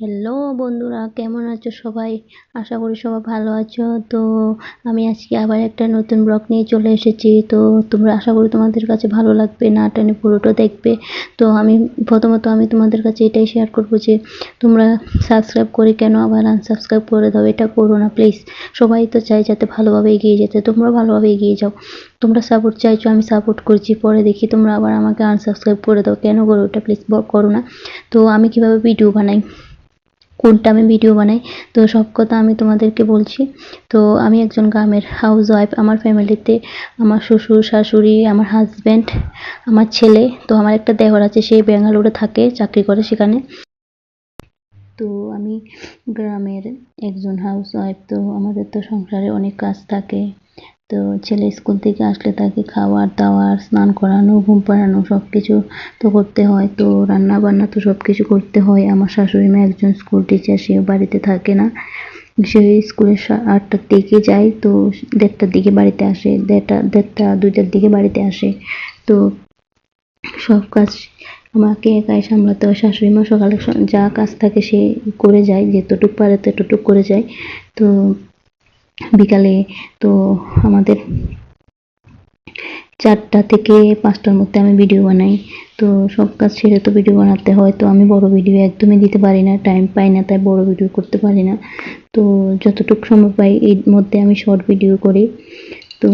Hello বন্ধুরা, কেমন আছো সবাই? আশা করি সবাই ভালো আছো। তো আমি আজকে আবার একটা নতুন ব্লগ নিয়ে চলে এসেছি। তো তোমরা আশা করি তোমাদের কাছে ভালো লাগবে, না টেনে পুরোটা দেখবে। তো আমি প্রথমত আমি তোমাদের কাছে এটাই শেয়ার করব যে, তোমরা সাবস্ক্রাইব করে কেন আবার আনসাবস্ক্রাইব করে দাও? এটা করো না প্লিজ সবাই তো চাই যাতে ভালোভাবে এগিয়ে যেতে। তোমরা ভালোভাবে এগিয়ে যাও। তোমরা সাপোর্ট চাইছো, আমি সাপোর্ট করছি। পরে দেখি তোমরা আবার আমাকে আনসাবস্ক্রাইব করে দাও। কেন করো ওটা প্লিজ করো না। তো আমি কীভাবে ভিডিও বানাই? কোনটা আমি ভিডিও বানাই। তো সব কথা আমি তোমাদেরকে বলছি। তো আমি একজন গ্রামের হাউস ওয়াইফ আমার ফ্যামিলিতে আমার শ্বশুর, শাশুড়ি, আমার হাজব্যান্ড আমার ছেলে, তো আমার একটা দেহর আছে, সে ব্যাঙ্গালোরে থাকে, চাকরি করে সেখানে। তো আমি গ্রামের একজন হাউস ওয়াইফ তো আমাদের তো সংসারে অনেক কাজ থাকে। তো ছেলে স্কুল থেকে আসলে তাকে খাওয়ার, দাওয়ার, স্নান করানো, ঘুম পাড়ানো সব কিছু তো করতে হয়। তো রান্না বান্না তো সব কিছু করতে হয়। আমার শাশুড়ি মা একজন স্কুল টিচার সেও বাড়িতে থাকে না। সে স্কুলে আটটার দিকে যায়। তো দেড়টার দিকে বাড়িতে আসে, দেড়টা দেড়টা, দুইটার দিকে বাড়িতে আসে। তো সব কাজ আমাকে একাই সামলাতে হয়। শাশুড়ি মা সকালে যা কাজ থাকে সে করে যায়, যেতটুক পারে ততটুক করে যায়। তো বিকালে তো আমাদের চারটা থেকে পাঁচটার মধ্যে আমি ভিডিও বানাই। তো সব কাজ ছেড়ে তো ভিডিও বানাতে হয়, তো আমি বড় ভিডিও একদমই দিতে পারি না টাইম পাই না, তাই বড় ভিডিও করতে পারি না। তো যতটুকু সময় পাই, এর মধ্যে আমি শর্ট ভিডিও করি। তো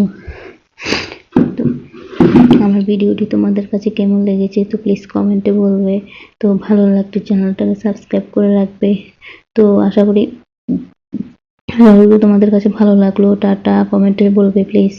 তো আমার ভিডিওটি তোমাদের কাছে কেমন লেগেছে, তো প্লিজ কমেন্টে বলবে। তো ভালো লাগলে চ্যানেলটাকে সাবস্ক্রাইব করে রাখবে। তো আশা করি তোমাদের কাছে ভালো লাগল। টাটা কমেন্টে বলবে প্লিজ